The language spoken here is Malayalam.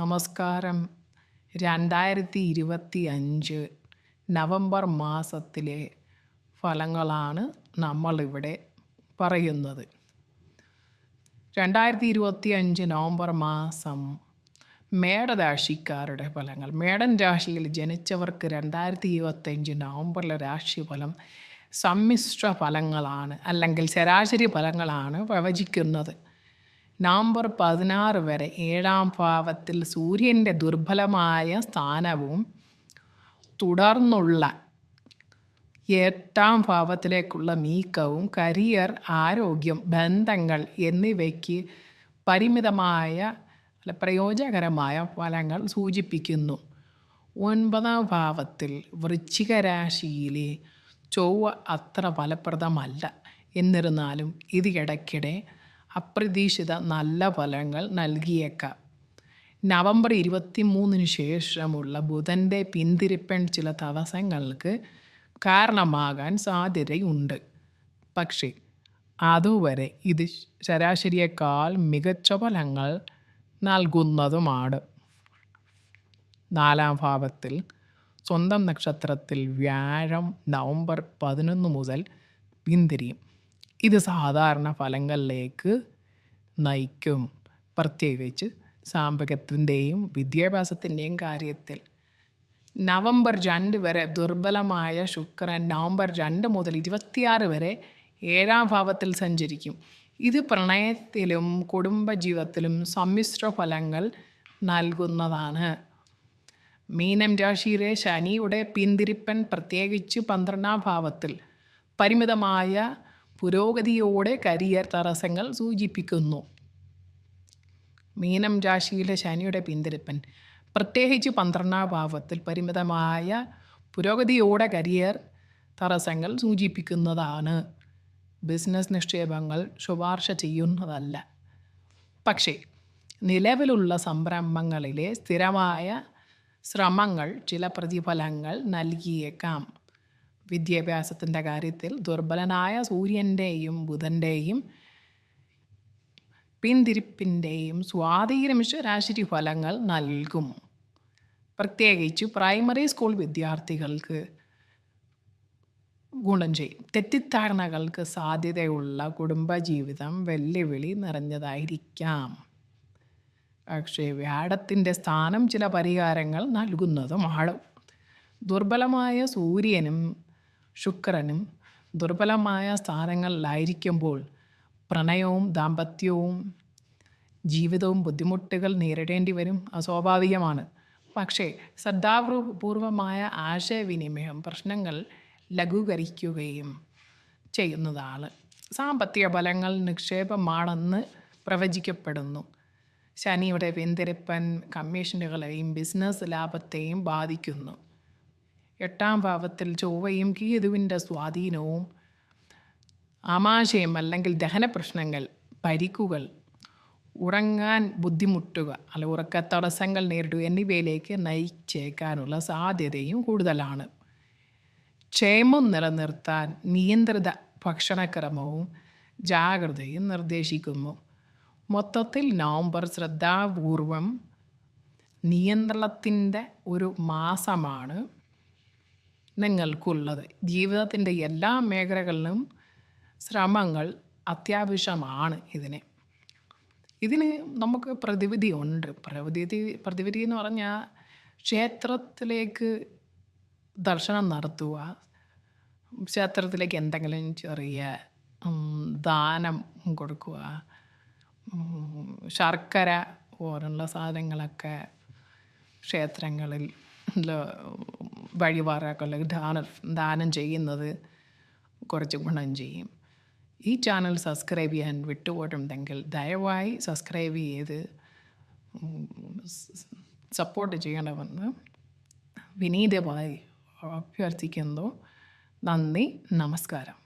നമസ്കാരം. രണ്ടായിരത്തി ഇരുപത്തി അഞ്ച് നവംബർ മാസത്തിലെ ഫലങ്ങളാണ് നമ്മളിവിടെ പറയുന്നത്. രണ്ടായിരത്തി ഇരുപത്തി അഞ്ച് നവംബർ മാസം മേടരാശിക്കാരുടെ ഫലങ്ങൾ. മേടൻ രാശിയിൽ ജനിച്ചവർക്ക് രണ്ടായിരത്തി ഇരുപത്തഞ്ച് നവംബറിലെ രാശിഫലം സമ്മിശ്ര ഫലങ്ങളാണ് അല്ലെങ്കിൽ ശരാശരി ഫലങ്ങളാണ് പ്രവചിക്കുന്നത് നവംബർ പതിനാറ് വരെ ഏഴാം ഭാവത്തിൽ സൂര്യന്റെ ദുർബലമായ സ്ഥാനവും തുടർന്നുള്ള എട്ടാം ഭാവത്തിലേക്കുള്ള നീക്കവും കരിയർ ആരോഗ്യം ബന്ധങ്ങൾ എന്നിവയ്ക്ക് പരിമിതമായ അല്ല പ്രയോജനകരമായ ഫലങ്ങൾ സൂചിപ്പിക്കുന്നു. ഒൻപതാം ഭാവത്തിൽ വൃശ്ചിക രാശിയിലെ ചൊവ്വ അത്ര ഫലപ്രദമല്ല. എന്നിരുന്നാലും ഇത് ഇടയ്ക്കിടെ അപ്രതീക്ഷിത നല്ല ഫലങ്ങൾ നൽകിയേക്കാം. നവംബർ ഇരുപത്തി മൂന്നിന് ശേഷമുള്ള ബുധന്റെ പിന്തിരിപ്പൻ ചില തടസ്സങ്ങൾക്ക് കാരണമാകാൻ സാധ്യതയുണ്ട്. പക്ഷേ അതുവരെ ഇത് ശരാശരിയേക്കാൾ മികച്ച ഫലങ്ങൾ നൽകുന്നതുമാണ്. നാലാം ഭാവത്തിൽ സ്വന്തം നക്ഷത്രത്തിൽ വ്യാഴം നവംബർ പതിനൊന്ന് മുതൽ പിന്തിരിയും. ഇത് സാധാരണ ഫലങ്ങളിലേക്ക് നയിക്കും. പ്രത്യേകിച്ച് സാമ്പത്തികത്തിന്റെയും വിദ്യാഭ്യാസത്തിന്റെയും കാര്യത്തിൽ. നവംബർ രണ്ട് വരെ ദുർബലമായ ശുക്രൻ നവംബർ രണ്ട് മുതൽ ഇരുപത്തിയാറ് വരെ ഏഴാം ഭാവത്തിൽ സഞ്ചരിക്കും. ഇത് പ്രണയത്തിലും കുടുംബജീവിതത്തിലും സമ്മിശ്ര ഫലങ്ങൾ നൽകുന്നതാണ്. മീനം രാശിയിലെ ശനിയുടെ പിന്തിരിപ്പൻ പ്രത്യേകിച്ച് പന്ത്രണ്ടാം ഭാവത്തിൽ. പരിമിതമായ പുരോഗതിയോടെ കരിയർ തടസ്സങ്ങൾ സൂചിപ്പിക്കുന്നു. മീനം രാശിയിലെ ശനിയുടെ പിന്തിരിപ്പൻ. പ്രത്യേകിച്ച് പന്ത്രണ്ടാം ഭാവത്തിൽ പരിമിതമായ പുരോഗതിയോടെ കരിയർ തടസ്സങ്ങൾ സൂചിപ്പിക്കുന്നതാണ്. ബിസിനസ് നിക്ഷേപങ്ങൾ ശുപാർശ ചെയ്യുന്നതല്ല. പക്ഷേ നിലവിലുള്ള സംരംഭങ്ങളിലെ സ്ഥിരമായ ശ്രമങ്ങൾ ചില പ്രതിഫലങ്ങൾ നൽകിയേക്കാം. വിദ്യാഭ്യാസത്തിന്റെ കാര്യത്തിൽ ദുർബലനായ സൂര്യന്റെയും ബുധന്റെയും പിന്തിരിപ്പിന്റെയും സ്വാധീനമിച്ച് രാശിരി ഫലങ്ങൾ നൽകും. പ്രത്യേകിച്ച് പ്രൈമറി സ്കൂൾ വിദ്യാർത്ഥികൾക്ക് ഗുണം ചെയ്യും. തെറ്റിദ്ധാരണകൾക്ക് സാധ്യതയുള്ള കുടുംബജീവിതം വെല്ലുവിളി നിറഞ്ഞതായിരിക്കാം. പക്ഷേ വ്യാഴത്തിന്റെ സ്ഥാനം ചില പരിഹാരങ്ങൾ നൽകുന്നതുമാണ് ദുർബലമായ സൂര്യനും ശുക്രനും ദുർബലമായ സ്ഥാനങ്ങളിലായിരിക്കുമ്പോൾ പ്രണയവും ദാമ്പത്യവും ജീവിതവും ബുദ്ധിമുട്ടുകൾ നേരിടേണ്ടി വരും. അസ്വാഭാവികമാണ് പക്ഷേ ശ്രദ്ധാപൂർവമായ ആശയവിനിമയം പ്രശ്നങ്ങൾ ലഘൂകരിക്കുകയും ചെയ്യുന്നതാണ്. സാമ്പത്തിക ഫലങ്ങൾ നിക്ഷേപമാണെന്ന് പ്രവചിക്കപ്പെടുന്നു. ശനിയുടെ പിന്തിരിപ്പൻ കമ്മീഷനുകളെയും ബിസിനസ് ലാഭത്തെയും ബാധിക്കുന്നു. എട്ടാം ഭാവത്തിൽ ചൊവ്വയും കേതുവിന്റെ സ്വാധീനവും ആമാശയം അല്ലെങ്കിൽ ദഹന പ്രശ്നങ്ങൾ പരിക്കുകൾ ഉറങ്ങാൻ ബുദ്ധിമുട്ടുക അല്ല ഉറക്ക തടസ്സങ്ങൾ നേരിടുക എന്നിവയിലേക്ക് നയിച്ചേക്കാനുള്ള സാധ്യതയും കൂടുതലാണ്. ക്ഷേമം നിലനിർത്താൻ നിയന്ത്രിത ഭക്ഷണക്രമവും ജാഗ്രതയും നിർദ്ദേശിക്കുന്നു. മൊത്തത്തിൽ നവംബർ ശ്രദ്ധാപൂർവം നിയന്ത്രണത്തിന്റെ ഒരു മാസമാണ്. നിങ്ങൾക്കുള്ളത്. ജീവിതത്തിന്റെ എല്ലാ മേഖലകളിലും ശ്രമങ്ങൾ അത്യാവശ്യമാണ് ഇതിന്. ഇതിന് നമുക്ക് പ്രതിവിധി ഉണ്ട്. പ്രതിവിധി പ്രതിവിധി എന്ന് പറഞ്ഞാൽ ക്ഷേത്രത്തിലേക്ക് ദർശനം നടത്തുക ക്ഷേത്രത്തിലേക്ക് എന്തെങ്കിലും ചെറിയ ദാനം കൊടുക്കുക ശർക്കര പോലുള്ള സാധനങ്ങളൊക്കെ ക്ഷേത്രങ്ങളിൽ വഴിപാറകളിൽ ദാനം ദാനം ചെയ്യുന്നത് കുറച്ച് ഗുണം ചെയ്യും. ഈ ചാനൽ സബ്സ്ക്രൈബ് ചെയ്യാൻ വിട്ടുപോയിട്ടുണ്ടെങ്കിൽ ദയവായി സബ്സ്ക്രൈബ് ചെയ്ത് സപ്പോർട്ട് ചെയ്യണമെന്ന് വിനീതമായി അഭ്യർത്ഥിക്കുന്നു. നന്ദി നമസ്കാരം.